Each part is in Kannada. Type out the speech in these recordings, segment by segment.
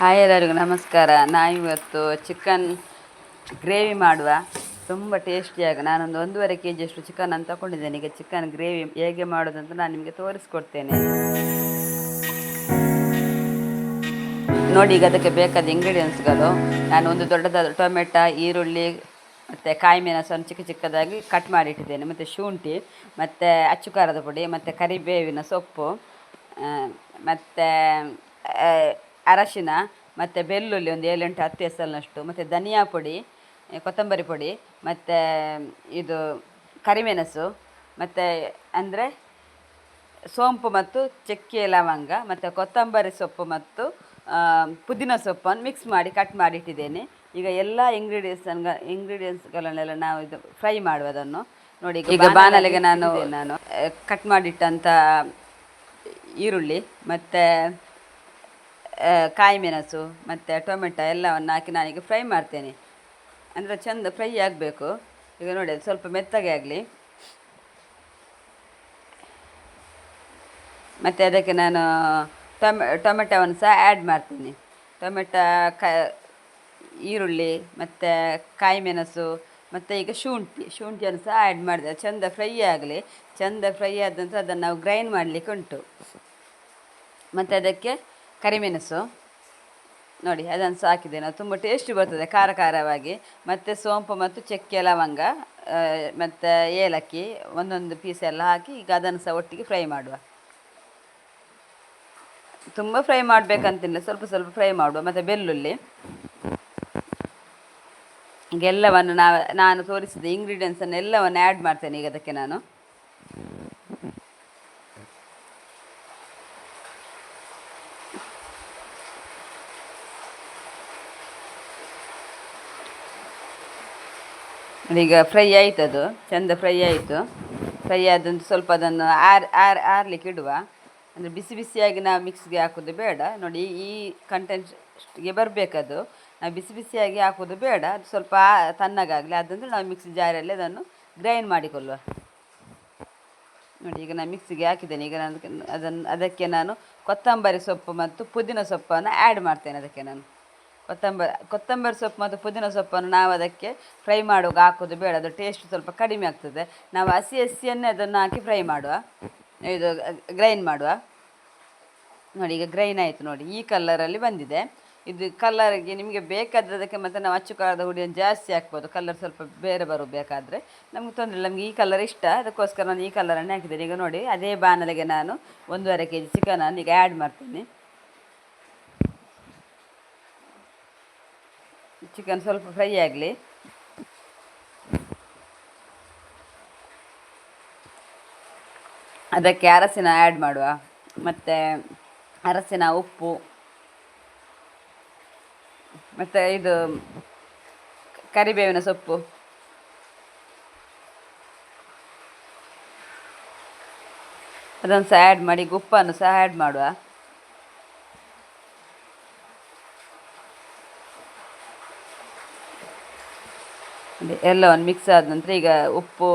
ಹಾಯ್ ಎಲ್ಲರಿಗೂ ನಮಸ್ಕಾರ. ನಾವಿವತ್ತು ಚಿಕನ್ ಗ್ರೇವಿ ಮಾಡುವ. ತುಂಬ ಟೇಸ್ಟಿಯಾಗಿ ನಾನೊಂದು ಒಂದೂವರೆ ಕೆ ಜಿಯಷ್ಟು ಚಿಕನ್ ಅಂತ ತಗೊಂಡಿದ್ದೇನೆ. ಈಗ ಚಿಕನ್ ಗ್ರೇವಿ ಹೇಗೆ ಮಾಡೋದಂತ ನಾನು ನಿಮಗೆ ತೋರಿಸ್ಕೊಡ್ತೇನೆ. ನೋಡಿ, ಈಗ ಅದಕ್ಕೆ ಬೇಕಾದ ಇಂಗ್ರೀಡಿಯೆಂಟ್ಸ್ಗಳು ನಾನು ಒಂದು ದೊಡ್ಡದಾದ ಟೊಮೆಟೊ, ಈರುಳ್ಳಿ, ಮತ್ತು ಕಾಯಿ ಮೆಣಸನ್ನು ಚಿಕ್ಕ ಚಿಕ್ಕದಾಗಿ ಕಟ್ ಮಾಡಿ ಇಟ್ಟಿದ್ದೇನೆ ಮತ್ತು ಶುಂಠಿ, ಮತ್ತು ಅಚ್ಚು ಖಾರದ ಪುಡಿ, ಮತ್ತು ಕರಿಬೇವಿನ ಸೊಪ್ಪು ಮತ್ತು ಅರಶಿನ ಮತ್ತು ಬೆಳ್ಳುಳ್ಳಿ ಒಂದು ಏಳೆಂಟು ಹತ್ತು ಎಸಲಿನಷ್ಟು ಮತ್ತು ಧನಿಯಾ ಪುಡಿ ಕೊತ್ತಂಬರಿ ಪುಡಿ ಮತ್ತು ಇದು ಕರಿಮೆಣಸು ಮತ್ತು ಅಂದರೆ ಸೋಂಪು ಮತ್ತು ಚಕ್ಕೆ ಲವಂಗ ಮತ್ತು ಕೊತ್ತಂಬರಿ ಸೊಪ್ಪು ಮತ್ತು ಪುದೀನ ಸೊಪ್ಪನ್ನು ಮಿಕ್ಸ್ ಮಾಡಿ ಕಟ್ ಮಾಡಿ ಇಟ್ಟಿದ್ದೇನೆ. ಈಗ ಎಲ್ಲ ಇಂಗ್ರೀಡಿಯೆಂಟ್ಸ್ ಇಂಗ್ರೀಡಿಯೆಂಟ್ಸ್ಗಳನ್ನೆಲ್ಲ ನಾವು ಇದು ಫ್ರೈ ಮಾಡುವುದನ್ನು ನೋಡಿ ಈಗ ಬಾಣಲೆಗೆ ನಾನು ನಾನು. ಕಟ್ ಮಾಡಿಟ್ಟಂಥ ಈರುಳ್ಳಿ ಮತ್ತು ಕಾಯಿ ಮೆಣಸು ಮತ್ತು ಟೊಮೆಟೊ ಎಲ್ಲವನ್ನು ಹಾಕಿ ನಾನೀಗ ಫ್ರೈ ಮಾಡ್ತೇನೆ. ಅಂದರೆ ಚೆಂದ ಫ್ರೈ ಆಗಬೇಕು. ಈಗ ನೋಡಿ, ಅದು ಸ್ವಲ್ಪ ಮೆತ್ತಗೆ ಆಗಲಿ. ಮತ್ತು ಅದಕ್ಕೆ ನಾನು ಟೊಮೆ, ಟೊಮೆಟೊವನ್ನು ಸಹ ಆ್ಯಡ್ ಮಾಡ್ತೀನಿ. ಟೊಮೆಟೊ, ಕ, ಈರುಳ್ಳಿ ಮತ್ತು ಕಾಯಿ ಮೆಣಸು ಮತ್ತು ಈಗ ಶುಂಠಿ, ಶುಂಠಿಯನ್ನು ಸಹ ಆ್ಯಡ್ ಮಾಡಿದೆ. ಚೆಂದ ಫ್ರೈ ಆಗಲಿ. ಚೆಂದ ಫ್ರೈ ಆದ ನಂತರ ಅದನ್ನು ನಾವು ಗ್ರೈಂಡ್ ಮಾಡಲಿಕ್ಕೆ ಉಂಟು. ಮತ್ತು ಅದಕ್ಕೆ ಕರಿಮೆಣಸು. ನೋಡಿ ಅದನ್ನು ಸಹ ನಾವು ತುಂಬ ಟೇಸ್ಟಿ ಬರ್ತದೆ, ಖಾರ ಖಾರವಾಗಿ. ಮತ್ತು ಸೋಂಪು ಮತ್ತು ಚಕ್ಕೆ, ಲವಂಗ ಮತ್ತು ಏಲಕ್ಕಿ ಒಂದೊಂದು ಪೀಸ್ ಎಲ್ಲ ಹಾಕಿ ಈಗ ಅದನ್ನು ಸಹ ಒಟ್ಟಿಗೆ ಫ್ರೈ ಮಾಡುವ. ತುಂಬ ಫ್ರೈ ಮಾಡಬೇಕಂತಿಲ್ಲ, ಸ್ವಲ್ಪ ಸ್ವಲ್ಪ ಫ್ರೈ ಮಾಡುವ. ಮತ್ತು ಬೆಳ್ಳುಳ್ಳಿ. ಈಗೆಲ್ಲವನ್ನು ನಾವು ನಾನು ತೋರಿಸಿದ ಇಂಗ್ರೀಡಿಯೆಂಟ್ಸನ್ನು ಎಲ್ಲವನ್ನು ಆ್ಯಡ್ ಮಾಡ್ತೇನೆ ಈಗ ಅದಕ್ಕೆ ನಾನು. ಈಗ ಫ್ರೈ ಆಯ್ತು ಅದು, ಚೆಂದ ಫ್ರೈ ಆಯಿತು. ಫ್ರೈ ಆದಂತ ಸ್ವಲ್ಪ ಅದನ್ನು ಆರ್ ಆರ್, ಆರ್ಲಿಕ್ಕೆ ಇಡುವ. ಅಂದರೆ ಬಿಸಿ ಬಿಸಿಯಾಗಿ ನಾವು ಮಿಕ್ಸ್ಗೆ ಹಾಕೋದು ಬೇಡ. ನೋಡಿ ಈ ಕಂಟೆಂಟ್ಗೆ ಬರಬೇಕದು ನಾವು ಬಿಸಿ ಬಿಸಿಯಾಗಿ ಹಾಕೋದು ಬೇಡ. ಅದು ಸ್ವಲ್ಪ ತಣ್ಣಗಾಗಲಿ ಅದಂದ್ರೆ ನಾವು ಮಿಕ್ಸಿ ಜಾರಲ್ಲಿ ಅದನ್ನು ಗ್ರೈಂಡ್ ಮಾಡಿಕೊಳ್ಳುವ. ನೋಡಿ ಈಗ ನಾನು ಮಿಕ್ಸಿಗೆ ಹಾಕಿದ್ದೇನೆ. ಈಗ ನಾನು ಅದನ್ನು, ಅದಕ್ಕೆ ನಾನು ಕೊತ್ತಂಬರಿ ಸೊಪ್ಪು ಮತ್ತು ಪುದೀನ ಸೊಪ್ಪನ್ನು ಆ್ಯಡ್ ಮಾಡ್ತೇನೆ ಅದಕ್ಕೆ ನಾನು. ಕೊತ್ತಂಬರಿ ಕೊತ್ತಂಬರಿ ಸೊಪ್ಪು ಮತ್ತು ಪುದೀನ ಸೊಪ್ಪನ್ನು ನಾವು ಅದಕ್ಕೆ ಫ್ರೈ ಮಾಡುವಾಗ ಹಾಕೋದು ಬೇಡ ಅದು ಟೇಸ್ಟ್ ಸ್ವಲ್ಪ ಕಡಿಮೆ ಆಗ್ತದೆ. ನಾವು ಹಸಿ ಹಸಿಯನ್ನೇ ಅದನ್ನು ಹಾಕಿ ಫ್ರೈ ಮಾಡುವ. ಇದು ಗ್ರೈಂಡ್ ಮಾಡುವ. ನೋಡಿ, ಈಗ ಗ್ರೈನ್ ಆಯಿತು ನೋಡಿ. ಈ ಕಲ್ಲರಲ್ಲಿ ಬಂದಿದೆ. ಇದು ಕಲ್ಲರ್ಗೆ ನಿಮಗೆ ಬೇಕಾದದಕ್ಕೆ ಮತ್ತು ನಾವು ಅಚ್ಚು ಖಾರದ ಹುಡಿಯನ್ನು ಜಾಸ್ತಿ ಹಾಕ್ಬೋದು. ಕಲ್ಲರ್ ಸ್ವಲ್ಪ ಬೇರೆ ಬರಬೇಕಾದ್ರೆ ನಮ್ಗೆ ತೊಂದರೆ ಇಲ್ಲ. ನಮಗೆ ಈ ಕಲರ್ ಇಷ್ಟ. ಅದಕ್ಕೋಸ್ಕರ ನಾನು ಈ ಕಲರನ್ನೇ ಹಾಕಿದ್ದೇನೆ. ಈಗ ನೋಡಿ, ಅದೇ ಬಾಣಲೆಗೆ ನಾನು ಒಂದೂವರೆ ಕೆ ಜಿ ಚಿಕನನ್ನು ಈಗ ಆ್ಯಡ್ ಮಾಡ್ತೀನಿ. ಚಿಕನ್ ಸ್ವಲ್ಪ ಫ್ರೈ ಆಗಲಿ. ಅದಕ್ಕೆ ಅರಸಿನ ಆ್ಯಡ್ ಮಾಡುವ. ಮತ್ತು ಅರಸಿನ ಉಪ್ಪು. ಮತ್ತು ಇದು ಕರಿಬೇವಿನ ಸೊಪ್ಪು. ಅದನ್ನು ಸಹ ಆ್ಯಡ್ ಮಾಡಿ, ಉಪ್ಪನ್ನು ಸಹ ಆ್ಯಡ್ ಮಾಡುವ. ಎಲ್ಲವನ್ನು ಮಿಕ್ಸ್ ಆದ ನಂತರ ಈಗ ಉಪ್ಪು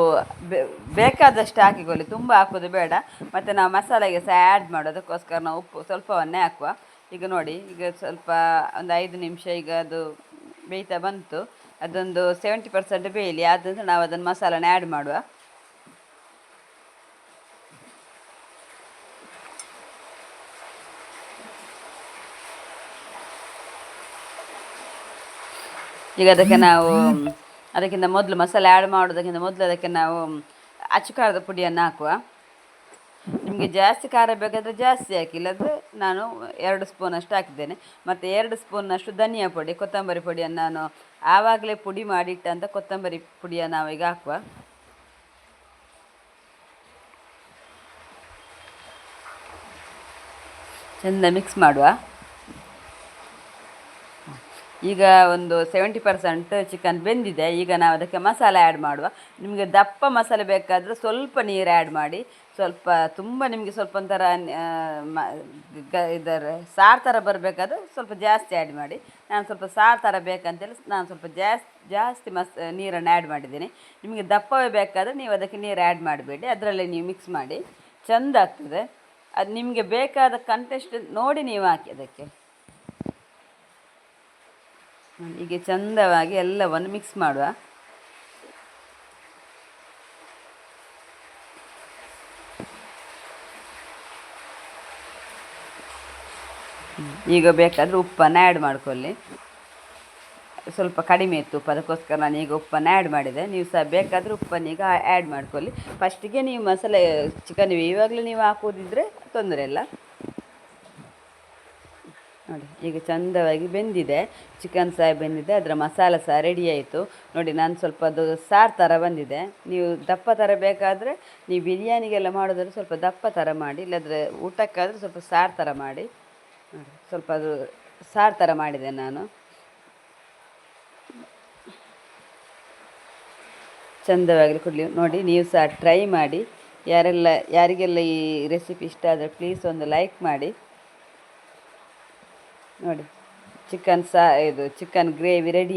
ಬೇಕಾದಷ್ಟು ಹಾಕಿಕೊಳ್ಳಿ ತುಂಬ ಹಾಕೋದು ಬೇಡ. ಮತ್ತು ನಾವು ಮಸಾಲೆಗೆ ಸಹ ಆ್ಯಡ್ ಮಾಡೋದಕ್ಕೋಸ್ಕರ ನಾವು ಉಪ್ಪು ಸ್ವಲ್ಪವನ್ನೇ ಹಾಕುವ. ಈಗ ನೋಡಿ, ಈಗ ಸ್ವಲ್ಪ ಒಂದು ಐದು ನಿಮಿಷ ಈಗ ಅದು ಬೇಯ್ತಾ ಬಂತು. ಅದೊಂದು ಸೆವೆಂಟಿ ಪರ್ಸೆಂಟ್ ಬೇಯಲಿ. ಆದ ನಂತರ ನಾವು ಅದನ್ನು ಮಸಾಲನ ಆ್ಯಡ್ ಮಾಡುವ. ಈಗ ಅದಕ್ಕೆ ನಾವು ಅದಕ್ಕಿಂತ ಮೊದಲು ಮಸಾಲೆ ಆ್ಯಡ್ ಮಾಡೋದಕ್ಕಿಂತ ಮೊದಲು ಅದಕ್ಕೆ ನಾವು ಅಚ್ಚು ಖಾರದ ಪುಡಿಯನ್ನು ಹಾಕುವ. ನಿಮಗೆ ಜಾಸ್ತಿ ಖಾರ ಬೇಕಾದರೆ ಜಾಸ್ತಿ ಹಾಕಿ, ಇಲ್ಲದ್ರೆ ನಾನು ಎರಡು ಸ್ಪೂನಷ್ಟು ಹಾಕಿದ್ದೇನೆ. ಮತ್ತು ಎರಡು ಸ್ಪೂನಷ್ಟು ಧನಿಯಾ ಪುಡಿ, ಕೊತ್ತಂಬರಿ ಪುಡಿಯನ್ನು ನಾನು ಆವಾಗಲೇ ಪುಡಿ ಮಾಡಿಟ್ಟಂಥ ಕೊತ್ತಂಬರಿ ಪುಡಿಯನ್ನು ನಾವೀಗ ಹಾಕುವ. ಚೆಂದ ಮಿಕ್ಸ್ ಮಾಡುವ. ಈಗ ಒಂದು ಸೆವೆಂಟಿ ಪರ್ಸೆಂಟ್ ಚಿಕನ್ ಬೆಂದಿದೆ, ಈಗ ನಾವು ಅದಕ್ಕೆ ಮಸಾಲೆ ಆ್ಯಡ್ ಮಾಡುವ. ನಿಮಗೆ ದಪ್ಪ ಮಸಾಲೆ ಬೇಕಾದರೆ ಸ್ವಲ್ಪ ನೀರು ಆ್ಯಡ್ ಮಾಡಿ, ಸ್ವಲ್ಪ ತುಂಬ ನಿಮಗೆ ಸ್ವಲ್ಪ ಒಂಥರ ಇದರ ಸಾರು ಥರ ಬರಬೇಕಾದ್ರೆ ಸ್ವಲ್ಪ ಜಾಸ್ತಿ ಆ್ಯಡ್ ಮಾಡಿ. ನಾನು ಸ್ವಲ್ಪ ಸಾರು ಥರ ಬೇಕಂತೇಳಿ ನಾನು ಸ್ವಲ್ಪ ಜಾಸ್ತಿ ಜಾಸ್ತಿ ಮಸ್, ನೀರನ್ನು ಆ್ಯಡ್ ಮಾಡಿದ್ದೀನಿ. ನಿಮಗೆ ದಪ್ಪವೇ ಬೇಕಾದರೆ ನೀವು ಅದಕ್ಕೆ ನೀರು ಆ್ಯಡ್ ಮಾಡಬೇಡಿ. ಅದರಲ್ಲೇ ನೀವು ಮಿಕ್ಸ್ ಮಾಡಿ. ಚೆಂದ ಆಗ್ತದೆ. ಅದು ನಿಮಗೆ ಬೇಕಾದ ಕಂಟೆಸ್ಟ್ ನೋಡಿ ನೀವು ಹಾಕಿ ಅದಕ್ಕೆ. ಹೀಗೆ ಚಂದವಾಗಿ ಎಲ್ಲವನ್ನು ಮಿಕ್ಸ್ ಮಾಡುವ. ಈಗ ಬೇಕಾದರೆ ಉಪ್ಪನ್ನು ಆ್ಯಡ್ ಮಾಡ್ಕೊಳ್ಳಿ. ಸ್ವಲ್ಪ ಕಡಿಮೆ ಇತ್ತು ಉಪ್ಪು ಅದಕ್ಕೋಸ್ಕರ ನಾನು ಈಗ ಉಪ್ಪನ್ನು ಆ್ಯಡ್ ಮಾಡಿದೆ. ನೀವು ಸಹ ಬೇಕಾದರೆ ಉಪ್ಪನ್ನು ಈಗ ಆ್ಯಡ್ ಮಾಡ್ಕೊಳ್ಳಿ. ಫಸ್ಟಿಗೆ ನೀವು ಮಸಾಲೆ ಚಿಕನ್ ಇವಾಗಲೂ ನೀವು ಹಾಕೋದಿದ್ರೆ ತೊಂದರೆ ಇಲ್ಲ. ನೋಡಿ, ಈಗ ಚಂದವಾಗಿ ಬೆಂದಿದೆ. ಚಿಕನ್ ಸಹ ಬೆಂದಿದೆ, ಅದರ ಮಸಾಲ ಸಹ ರೆಡಿ ಆಯಿತು. ನೋಡಿ, ನಾನು ಸ್ವಲ್ಪ ಅದು ಸಾರು ಥರ ಬಂದಿದೆ. ನೀವು ದಪ್ಪ ಥರ ಬೇಕಾದರೆ, ನೀವು ಬಿರಿಯಾನಿಗೆಲ್ಲ ಮಾಡೋದಾದ್ರೆ ಸ್ವಲ್ಪ ದಪ್ಪ ಥರ ಮಾಡಿ, ಇಲ್ಲಾದರೆ ಊಟಕ್ಕಾದರೆ ಸ್ವಲ್ಪ ಸಾರು ಥರ ಮಾಡಿ. ಸ್ವಲ್ಪ ಅದು ಸಾರು ಥರ ಮಾಡಿದೆ ನಾನು. ಚಂದವಾಗಿ ಕೊಡಲಿ ನೋಡಿ, ನೀವು ಸಹ ಟ್ರೈ ಮಾಡಿ. ಯಾರೆಲ್ಲ ಯಾರಿಗೆಲ್ಲ ಈ ರೆಸಿಪಿ ಇಷ್ಟ ಆದರೆ ಪ್ಲೀಸ್ ಒಂದು ಲೈಕ್ ಮಾಡಿ. ನೋಡಿ ಚಿಕನ್ ಸಾ ಇದು ಚಿಕನ್ ಗ್ರೇವಿ ರೆಡಿ